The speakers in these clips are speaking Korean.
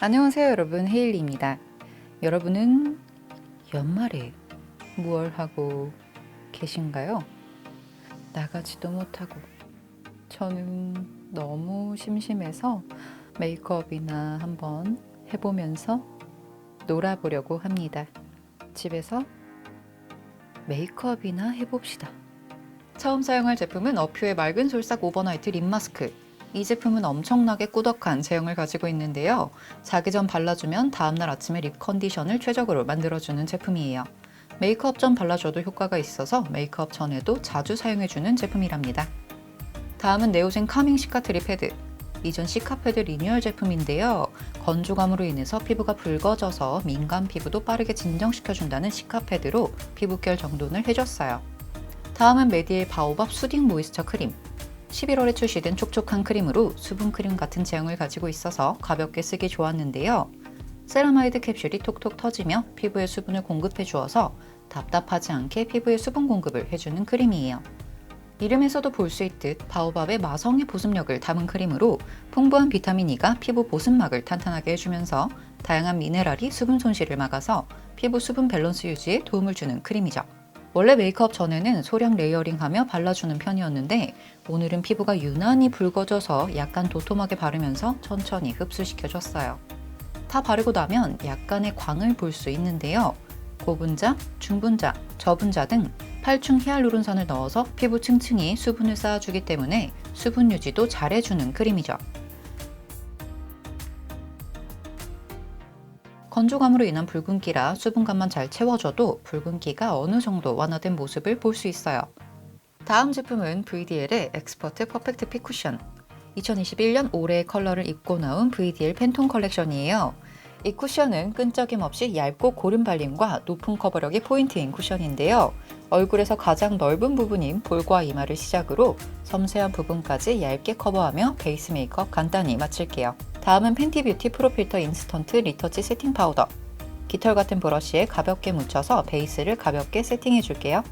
안녕하세요 여러분 헤일리입니다. 여러분은 연말에 무얼 하고 계신가요? 나가지도 못하고 저는 너무 심심해서 메이크업이나 한번 해보면서 놀아보려고 합니다. 집에서 메이크업이나 해봅시다. 처음 사용할 제품은 어퓨의 맑은 솔싹 오버나이트 립 마스크. 이 제품은 엄청나게 꾸덕한 제형을 가지고 있는데요. 자기 전 발라주면 다음날 아침에 립 컨디션을 최적으로 만들어주는 제품이에요. 메이크업 전 발라줘도 효과가 있어서 메이크업 전에도 자주 사용해주는 제품이랍니다. 다음은 네오젠 카밍 시카 트리 패드. 이전 시카 패드 리뉴얼 제품인데요. 건조감으로 인해서 피부가 붉어져서 민감 피부도 빠르게 진정시켜준다는 시카 패드로 피부결 정돈을 해줬어요. 다음은 메디엘 바오밥 수딩 모이스처 크림. 11월에 출시된 촉촉한 크림으로 수분 크림 같은 제형을 가지고 있어서 가볍게 쓰기 좋았는데요. 세라마이드 캡슐이 톡톡 터지며 피부에 수분을 공급해 주어서 답답하지 않게 피부에 수분 공급을 해주는 크림이에요. 이름에서도 볼 수 있듯 바오밥의 마성의 보습력을 담은 크림으로 풍부한 비타민 E가 피부 보습막을 탄탄하게 해주면서 다양한 미네랄이 수분 손실을 막아서 피부 수분 밸런스 유지에 도움을 주는 크림이죠. 원래 메이크업 전에는 소량 레이어링하며 발라주는 편이었는데 오늘은 피부가 유난히 붉어져서 약간 도톰하게 바르면서 천천히 흡수시켜줬어요. 다 바르고 나면 약간의 광을 볼 수 있는데요. 고분자, 중분자, 저분자 등 8층 히알루론산을 넣어서 피부 층층이 수분을 쌓아주기 때문에 수분 유지도 잘해주는 크림이죠. 건조감으로 인한 붉은기라 수분감만 잘 채워줘도 붉은기가 어느 정도 완화된 모습을 볼 수 있어요. 다음 제품은 VDL의 엑스퍼트 퍼펙트 핏 쿠션. 2021년 올해의 컬러를 입고 나온 VDL 팬톤 컬렉션이에요. 이 쿠션은 끈적임 없이 얇고 고른 발림과 높은 커버력이 포인트인 쿠션인데요. 얼굴에서 가장 넓은 부분인 볼과 이마를 시작으로 섬세한 부분까지 얇게 커버하며 베이스 메이크업 간단히 마칠게요. 다음은 팬티 뷰티 프로필터 인스턴트 리터치 세팅 파우더. 깃털 같은 브러쉬에 가볍게 묻혀서 베이스를 가볍게 세팅해 줄게요.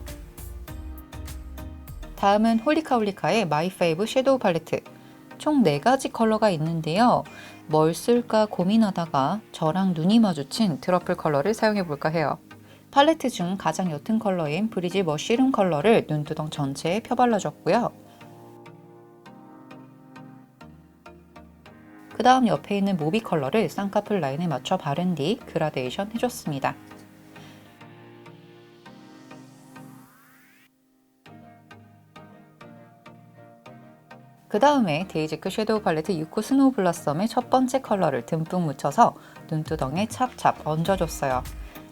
다음은 홀리카홀리카의 마이 페이브 섀도우 팔레트. 총 4가지 컬러가 있는데요. 뭘 쓸까 고민하다가 저랑 눈이 마주친 트러플 컬러를 사용해 볼까 해요. 팔레트 중 가장 옅은 컬러인 브리지 머쉬룸 컬러를 눈두덩 전체에 펴발라줬고요. 그 다음 옆에 있는 모비 컬러를 쌍꺼풀 라인에 맞춰 바른 뒤 그라데이션 해줬습니다. 그 다음에 데이지크 섀도우 팔레트 6호 스노우 블라썸의 첫 번째 컬러를 듬뿍 묻혀서 눈두덩에 찹찹 얹어줬어요.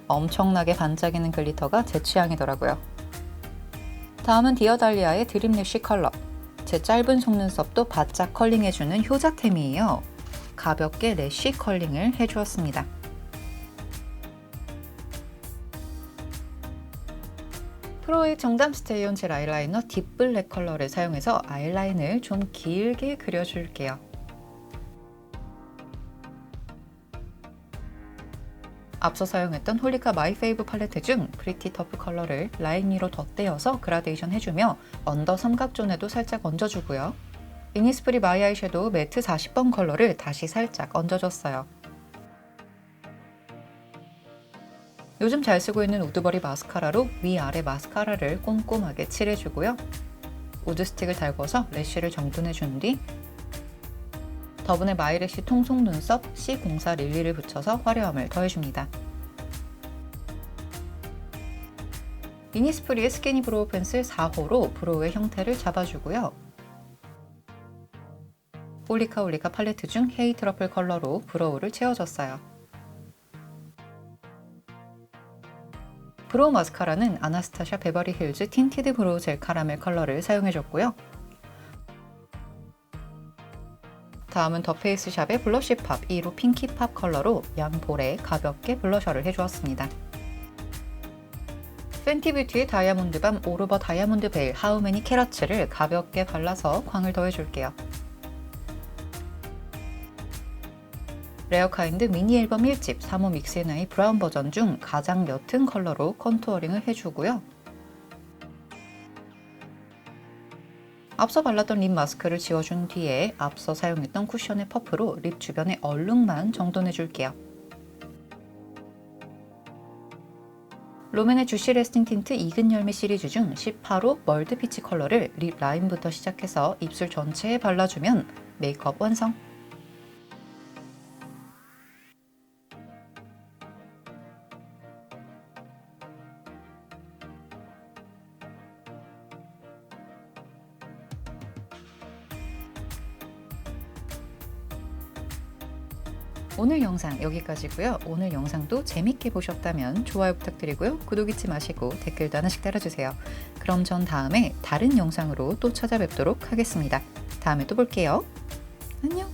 엄청나게 반짝이는 글리터가 제 취향이더라고요. 다음은 디어달리아의 드림 래쉬 컬러. 제 짧은 속눈썹도 바짝 컬링해주는 효자템이에요. 가볍게 래쉬 컬링을 해주었습니다. 프로의 정담 스테이온 젤 아이라이너 딥블랙 컬러를 사용해서 아이라인을 좀 길게 그려줄게요. 앞서 사용했던 홀리카 마이페이브 팔레트 중 프리티 터프 컬러를 라인 위로 덧대어서 그라데이션 해주며 언더 삼각존에도 살짝 얹어주고요. 이니스프리 마이 아이섀도우 매트 40번 컬러를 다시 살짝 얹어줬어요. 요즘 잘 쓰고 있는 우드버리 마스카라로 위아래 마스카라를 꼼꼼하게 칠해주고요. 우드 스틱을 달궈서 래쉬를 정돈해준 뒤 더분의 마이래쉬 통속 눈썹 C04 릴리를 붙여서 화려함을 더해줍니다. 미니스프리의 스키니 브로우 펜슬 4호로 브로우의 형태를 잡아주고요. 올리카 올리카 팔레트 중 헤이 트러플 컬러로 브로우를 채워줬어요. 브로우 마스카라는 아나스타샤 베버리 힐즈 틴티드 브로우 젤 카라멜 컬러를 사용해줬고요. 다음은 더 페이스 샵의 블러쉬 팝 2로 핑키 팝 컬러로 양볼에 가볍게 블러셔를 해주었습니다. 팬티 뷰티의 다이아몬드 밤 오르버 다이아몬드 베일 하우메니 캐러츠를 가볍게 발라서 광을 더해줄게요. 레어카인드 미니 앨범 1집 3호 믹스앤아이 브라운 버전 중 가장 옅은 컬러로 컨투어링을 해주고요. 앞서 발랐던 립 마스크를 지워준 뒤에 앞서 사용했던 쿠션의 퍼프로 립 주변의 얼룩만 정돈해 줄게요. 롬앤의 주시 레스팅 틴트 익은 열매 시리즈 중 18호 멀드 피치 컬러를 립 라인부터 시작해서 입술 전체에 발라주면 메이크업 완성! 오늘 영상 여기까지고요. 오늘 영상도 재밌게 보셨다면 좋아요 부탁드리고요. 구독 잊지 마시고 댓글도 하나씩 달아주세요. 그럼 전 다음에 다른 영상으로 또 찾아뵙도록 하겠습니다. 다음에 또 볼게요. 안녕!